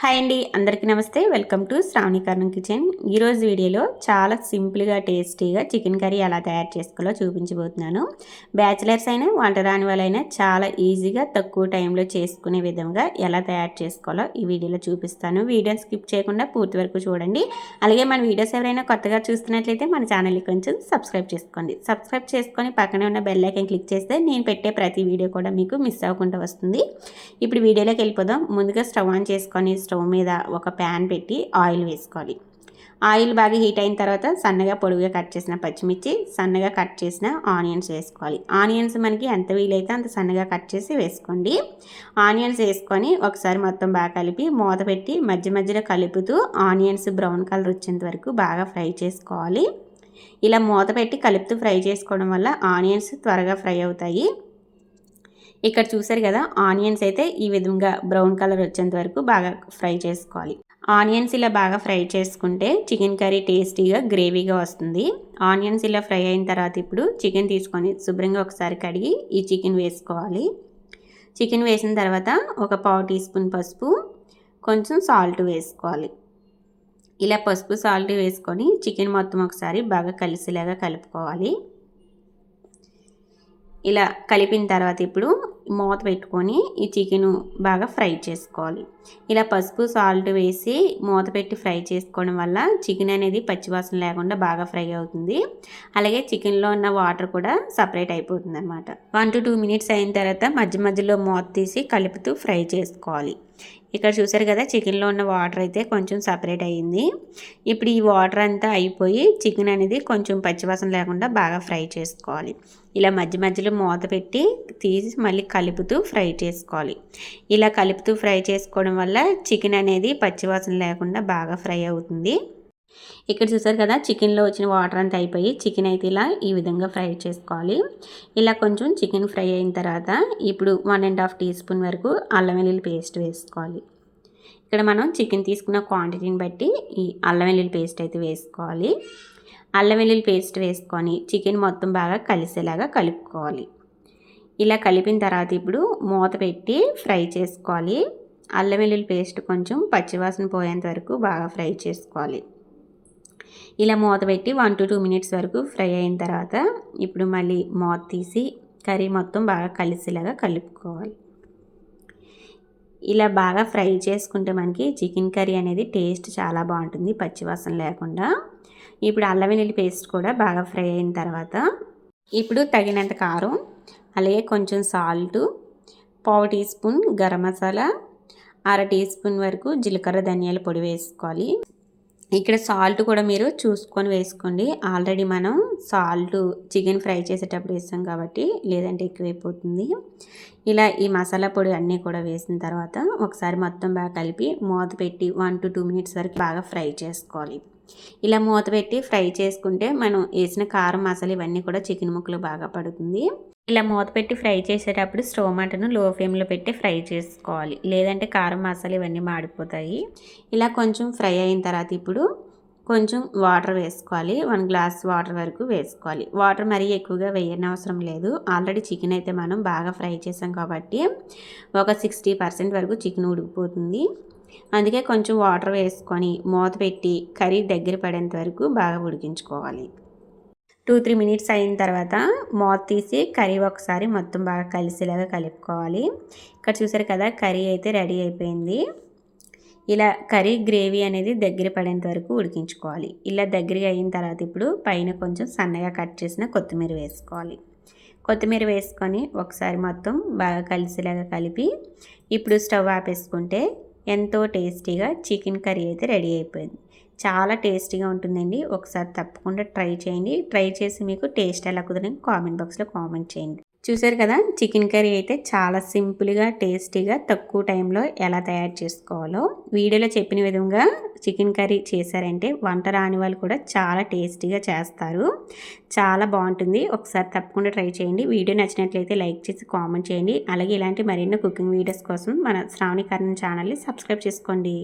Hi అండి అందరికీ నమస్తే. Welcome to Sravani Karnam kitchen. ఈరోజు వీడియోలో చాలా సింపుల్గా టేస్టీగా చికెన్ కర్రీ ఎలా తయారు చేసుకోవాలో చూపించబోతున్నాను. బ్యాచిలర్స్ అయినా వంట రాని వాళ్ళైనా చాలా ఈజీగా తక్కువ టైంలో చేసుకునే విధంగా ఎలా తయారు చేసుకోవాలో ఈ వీడియోలో చూపిస్తాను. వీడియోని స్కిప్ చేయకుండా పూర్తి వరకు చూడండి. అలాగే మన వీడియోస్ ఎవరైనా కొత్తగా చూస్తున్నట్లయితే మన ఛానల్ని కొంచెం సబ్స్క్రైబ్ చేసుకోండి. సబ్స్క్రైబ్ చేసుకొని పక్కనే ఉన్న బెల్ ఐకన్ క్లిక్ చేస్తే నేను పెట్టే ప్రతి వీడియో కూడా మీకు మిస్ అవ్వకుండా వస్తుంది. ఇప్పుడు వీడియోలోకి వెళ్ళిపోదాం. ముందుగా స్టవ్ ఆన్ చేసుకొని స్టవ్ మీద ఒక ప్యాన్ పెట్టి ఆయిల్ వేసుకోవాలి. ఆయిల్ బాగా హీట్ అయిన తర్వాత సన్నగా పొడుగుగా కట్ చేసిన పచ్చిమిర్చి సన్నగా కట్ చేసిన ఆనియన్స్ వేసుకోవాలి. ఆనియన్స్ మనకి ఎంత వీలైతే అంత సన్నగా కట్ చేసి వేసుకోండి. ఆనియన్స్ వేసుకొని ఒకసారి మొత్తం బాగా కలిపి మూత పెట్టి మధ్య మధ్యలో కలుపుతూ ఆనియన్స్ బ్రౌన్ కలర్ వచ్చేంత వరకు బాగా ఫ్రై చేసుకోవాలి. ఇలా మూత పెట్టి కలుపుతూ ఫ్రై చేసుకోవడం వల్ల ఆనియన్స్ త్వరగా ఫ్రై అవుతాయి. ఇక్కడ చూసారు కదా ఆనియన్స్ అయితే ఈ విధంగా బ్రౌన్ కలర్ వచ్చేంత వరకు బాగా ఫ్రై చేసుకోవాలి. ఆనియన్స్ ఇలా బాగా ఫ్రై చేసుకుంటే చికెన్ కర్రీ టేస్టీగా గ్రేవీగా వస్తుంది. ఆనియన్స్ ఇలా ఫ్రై అయిన తర్వాత ఇప్పుడు చికెన్ తీసుకొని శుభ్రంగా ఒకసారి కడిగి ఈ చికెన్ వేసుకోవాలి. చికెన్ వేసిన తర్వాత ఒక పావు టీ స్పూన్ పసుపు కొంచెం సాల్ట్ వేసుకోవాలి. ఇలా పసుపు సాల్ట్ వేసుకొని చికెన్ మొత్తం ఒకసారి బాగా కలిసేలాగా కలుపుకోవాలి. ఇలా కలిపిన తర్వాత ఇప్పుడు మూత పెట్టుకొని ఈ చికెన్ బాగా ఫ్రై చేసుకోవాలి. ఇలా పసుపు సాల్ట్ వేసి మూత పెట్టి ఫ్రై చేసుకోవడం వల్ల చికెన్ అనేది పచ్చివాసన లేకుండా బాగా ఫ్రై అవుతుంది. అలాగే చికెన్లో ఉన్న వాటర్ కూడా సపరేట్ అయిపోతుంది అనమాట వన్ టు టూ మినిట్స్ అయిన తర్వాత మధ్య మధ్యలో మూత తీసి కలుపుతూ ఫ్రై చేసుకోవాలి. ఇక్కడ చూసారు కదా చికెన్లో ఉన్న వాటర్ అయితే కొంచెం సపరేట్ అయ్యింది. ఇప్పుడు ఈ వాటర్ అంతా అయిపోయి చికెన్ అనేది కొంచెం పచ్చివాసన లేకుండా బాగా ఫ్రై చేసుకోవాలి. ఇలా మధ్య మధ్యలో మూత పెట్టి తీసి మళ్ళీ కలుపుతూ ఫ్రై చేసుకోవాలి. ఇలా కలుపుతూ ఫ్రై చేసుకోవడం వల్ల చికెన్ అనేది పచ్చివాసన లేకుండా బాగా ఫ్రై అవుతుంది. ఇక్కడ చూసారు కదా చికెన్లో వచ్చిన వాటర్ అంతా అయిపోయి చికెన్ అయితే ఇలా ఈ విధంగా ఫ్రై చేసుకోవాలి. ఇలా కొంచెం చికెన్ ఫ్రై అయిన తర్వాత ఇప్పుడు one and half teaspoon వరకు అల్లం వెల్లుల్లి పేస్ట్ వేసుకోవాలి. ఇక్కడ మనం చికెన్ తీసుకున్న క్వాంటిటీని బట్టి ఈ అల్లం వెల్లుల్లి పేస్ట్ అయితే వేసుకోవాలి. అల్లం వెల్లుల్లి పేస్ట్ వేసుకొని చికెన్ మొత్తం బాగా కలిసేలాగా కలుపుకోవాలి. ఇలా కలిపిన తర్వాత ఇప్పుడు మూత పెట్టి ఫ్రై చేసుకోవాలి. అల్లం వెల్లుల్లి పేస్ట్ కొంచెం పచ్చివాసన పోయేంత వరకు బాగా ఫ్రై చేసుకోవాలి. ఇలా మూత పెట్టి వన్ టు టూ మినిట్స్ వరకు ఫ్రై అయిన తర్వాత ఇప్పుడు మళ్ళీ మూత తీసి కర్రీ మొత్తం బాగా కలిసేలాగా కలుపుకోవాలి. ఇలా బాగా ఫ్రై చేసుకుంటే మనకి చికెన్ కర్రీ అనేది టేస్ట్ చాలా బాగుంటుంది పచ్చివాసన లేకుండా. ఇప్పుడు అల్లం వెల్లుల్లి పేస్ట్ కూడా బాగా ఫ్రై అయిన తర్వాత ఇప్పుడు తగినంత కారం అలాగే కొంచెం సాల్టు పావు టీ స్పూన్ గరం మసాలా అర టీ స్పూన్ వరకు జీలకర్ర ధనియాల పొడి వేసుకోవాలి. ఇక్కడ సాల్ట్ కూడా మీరు చూసుకొని వేసుకోండి. ఆల్రెడీ మనం సాల్ట్ చికెన్ ఫ్రై చేసేటప్పుడు వేస్తాం కాబట్టి లేదంటే ఎక్కువైపోతుంది. ఇలా ఈ మసాలా పొడి అన్నీ కూడా వేసిన తర్వాత ఒకసారి మొత్తం బాగా కలిపి మూత పెట్టి వన్ టు టూ మినిట్స్ వరకు బాగా ఫ్రై చేసుకోవాలి. ఇలా మూత పెట్టి ఫ్రై చేసుకుంటే మనం వేసిన కారం మసాలా ఇవన్నీ కూడా చికెన్ ముక్కలు బాగా పడుతుంది. ఇలా మూత పెట్టి ఫ్రై చేసేటప్పుడు స్టవ్ మంటను లో ఫ్లేమ్లో పెట్టి ఫ్రై చేసుకోవాలి. లేదంటే కారం మసాలా ఇవన్నీ మాడిపోతాయి. ఇలా కొంచెం ఫ్రై అయిన తర్వాత ఇప్పుడు కొంచెం వాటర్ వేసుకోవాలి. వన్ గ్లాస్ వాటర్ వరకు వేసుకోవాలి. వాటర్ మరీ ఎక్కువగా వేయని అవసరం లేదు. ఆల్రెడీ చికెన్ అయితే మనం బాగా ఫ్రై చేసాం కాబట్టి ఒక సిక్స్టీ పర్సెంట్ వరకు చికెన్ ఉడికిపోతుంది. అందుకే కొంచెం వాటర్ వేసుకొని మూత పెట్టి కర్రీ దగ్గర పడేంత వరకు బాగా ఉడికించుకోవాలి. టూ త్రీ మినిట్స్ అయిన తర్వాత మూత తీసి కర్రీ ఒకసారి మొత్తం బాగా కలిసేలాగా కలుపుకోవాలి. ఇక్కడ చూసారు కదా కర్రీ అయితే రెడీ అయిపోయింది. ఇలా కర్రీ గ్రేవీ అనేది దగ్గర పడేంత వరకు ఉడికించుకోవాలి. ఇలా దగ్గరగా అయిన తర్వాత ఇప్పుడు పైన కొంచెం సన్నగా కట్ చేసిన కొత్తిమీర వేసుకోవాలి. కొత్తిమీర వేసుకొని ఒకసారి మొత్తం బాగా కలిసేలాగా కలిపి ఇప్పుడు స్టవ్ ఆపేసుకుంటే ఎంతో టేస్టీగా చికెన్ కర్రీ అయితే రెడీ అయిపోయింది. చాలా టేస్టీగా ఉంటుందండి. ఒకసారి తప్పకుండా ట్రై చేయండి. ట్రై చేసి మీకు టేస్ట్ ఎలా కుదిరింది కామెంట్ బాక్స్లో కామెంట్ చేయండి. చూసారు కదా చికెన్ కర్రీ అయితే చాలా సింపుల్గా టేస్టీగా తక్కువ టైంలో ఎలా తయారు చేసుకోవాలో. వీడియోలో చెప్పిన విధంగా చికెన్ కర్రీ చేశారంటే వంట రాని వాళ్ళు కూడా చాలా టేస్టీగా చేస్తారు. చాలా బాగుంటుంది. ఒకసారి తప్పకుండా ట్రై చేయండి. వీడియో నచ్చినట్లయితే లైక్ చేసి కామెంట్ చేయండి. అలాగే ఇలాంటి మరిన్నో కుకింగ్ వీడియోస్ కోసం మన శ్రావణీకరణ ఛానల్ని సబ్స్క్రైబ్ చేసుకోండి.